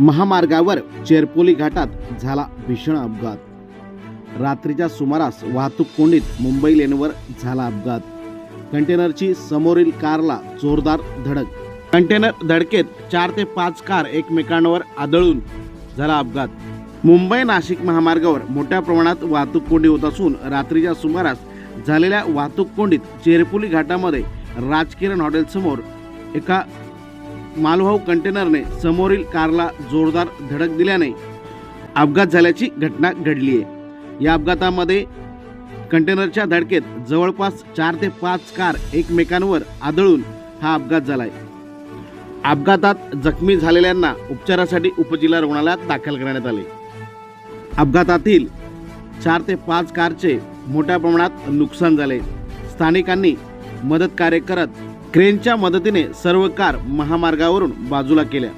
महामार्गावर चेरपोली घाटात झाला भीषण अपघात. रात्रीच्या सुमारास वाहतूक कोंडीत मुंबई लेनवर झाला अपघात. कंटेनरची समोरील कारला जोरदार धडक. कंटेनर धडकेत चार ते पाच कार एकमेकांवर आदळून झाला अपघात. मुंबई नाशिक महामार्गावर मोठ्या प्रमाणात वाहतूक कोंडी होत असून रात्रीच्या सुमारास झालेल्या वाहतूक कोंडीत चेरपुली घाटामध्ये राजकिरण हॉटेलसमोर एका मालवाहू कंटेनरने समोरील कारला जोरदार धडक दिल्याने अपघात झाल्याची घटना घडली आहे. या अपघातामध्ये कंटेनरच्या धडकेत जवळपास चार ते पाच कार एकमेकांवर आदळून हा अपघात झालाय. अपघातात जखमी झालेल्यांना उपचारासाठी उपजिल्हा रुग्णालयात दाखल करण्यात आले. अपघातातील चार ते पाच कारचे मोठ्या प्रमाणात नुकसान झाले. स्थानिकांनी मदत कार्य करत क्रेनच्या मदतीने सर्व कार महामार्गावरून बाजूला केल्या.